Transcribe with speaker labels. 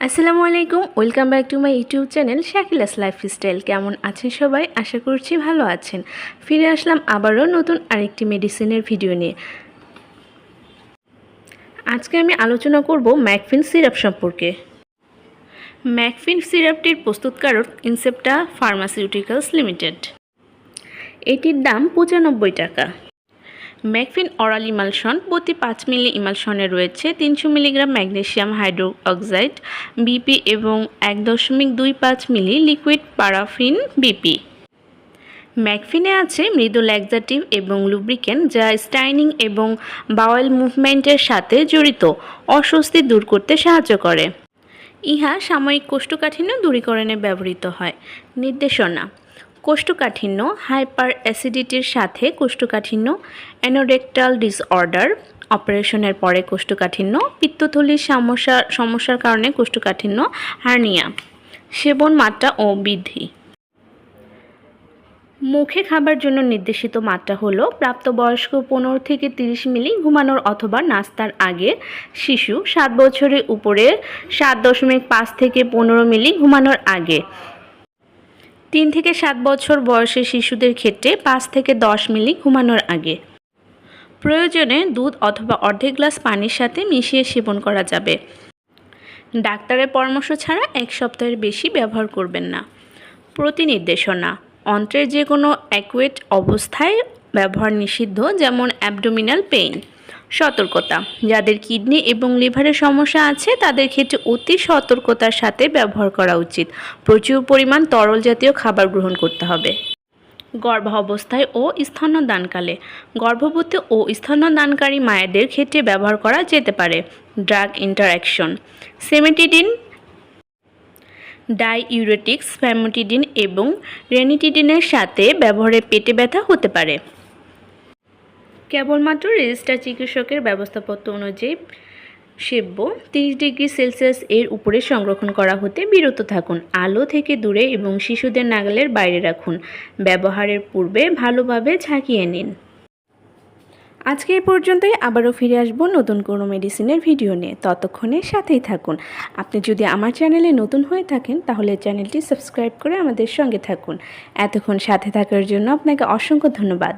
Speaker 1: আসসালামু আলাইকুম, welcome back to my YouTube channel Shakila's lifestyle. কেমন আছেন সবাই? আশা করছি ভালো আছেন। ফিরে আসলাম আবারও নতুন আরেকটি মেডিসিনের ভিডিও নিয়ে। আজকে আমি আলোচনা করব ম্যাকফিন সিরাপ সম্পর্কে। ম্যাকফিন সিরাপটির প্রস্তুতকারক ইনসেপ্টা ফার্মাসিউটিক্যালস লিমিটেড। এটির দাম পঁচানব্বই টাকা। ম্যাকফিন অরাল ইমালশন প্রতি পাঁচ মিলি ইমালশনে রয়েছে তিনশো milligram magnesium hydro oxide BP এবং এক দশমিক দুই পাঁচ মিলি লিকুইড প্যারাফিন বিপি। ম্যাকফিনে আছে মৃদু ল্যাক্সাটিভ এবং লুব্রিকেন্ট যা স্টাইনিং এবং বাওয়েল মুভমেন্টের সাথে জড়িত, অস্বস্তি দূর করতে সাহায্য করে। ইহা সাময়িক কোষ্ঠকাঠিন্য দূরীকরণে ব্যবহৃত হয়। নির্দেশনা কোষ্ঠকাঠিন্য হাইপার অ্যাসিডিটির সাথে কোষ্ঠকাঠিন্য, অ্যানোরেক্টাল ডিসঅর্ডার, অপারেশনের পরে কোষ্ঠকাঠিন্য, পিত্তথলির সমস্যা, সমস্যার কারণে কোষ্ঠকাঠিন্য, হার্নিয়া, সেবন মাত্রা ও বৃদ্ধি। মুখে খাবার জন্য নির্দেশিত মাত্রা হলো প্রাপ্তবয়স্ক পনেরো থেকে তিরিশ মিলি ঘুমানোর অথবা নাস্তার আগে শিশু সাত বছরের উপরে সাত দশমিক পাঁচ থেকে পনেরো মিলি ঘুমানোর আগে। তিন থেকে সাত বছর বয়সের শিশুদের ক্ষেত্রে পাঁচ থেকে দশ মিলি ঘুমানোর আগে। প্রয়োজনে দুধ অথবা অর্ধেক গ্লাস পানির সাথে মিশিয়ে সেবন করা যাবে। ডাক্তারের পরামর্শ ছাড়া এক সপ্তাহের বেশি ব্যবহার করবেন না। প্রতিনির্দেশনা, অন্ত্রের যে কোনো অ্যাকুয়েট অবস্থায় ব্যবহার নিষিদ্ধ, যেমন অ্যাবডোমিনাল পেইন। সতর্কতা। যাদের কিডনি এবং লিভারের সমস্যা আছে, তাদের ক্ষেত্রে অতি সতর্কতার সাথে ব্যবহার করা উচিত। প্রচুর পরিমাণ তরল জাতীয় খাবার গ্রহণ করতে হবে। গর্ভাবস্থায় ও স্তন্যদানকালে। গর্ভবতী ও স্তন্যদানকারী মায়েদের ক্ষেত্রে ব্যবহার করা যেতে পারে। Drug interaction cimetidine diuretics famotidine এবং রেনিটিডিনের সাথে ব্যবহারে পেটে ব্যথা হতে পারে। কেবলমাত্র রেজিস্টার চিকিৎসকের ব্যবস্থাপত্র অনুযায়ী সেব্য। তিরিশ ডিগ্রি সেলসিয়াস এর উপরে সংরক্ষণ করা হতে বিরত থাকুন। আলো থেকে দূরে এবং শিশুদের নাগালের বাইরে রাখুন। ব্যবহারের পূর্বে ভালোভাবে ঝাঁকিয়ে নিন। আজকে এই পর্যন্তই। আবারও ফিরে আসব নতুন কোনো মেডিসিনের ভিডিও নিয়ে। ততক্ষণে সাথেই থাকুন। আপনি যদি আমার চ্যানেলে নতুন হয়ে থাকেন, তাহলে চ্যানেলটি সাবস্ক্রাইব করে আমাদের সঙ্গে থাকুন। এতক্ষণ সাথে থাকার জন্য আপনাকে অসংখ্য ধন্যবাদ।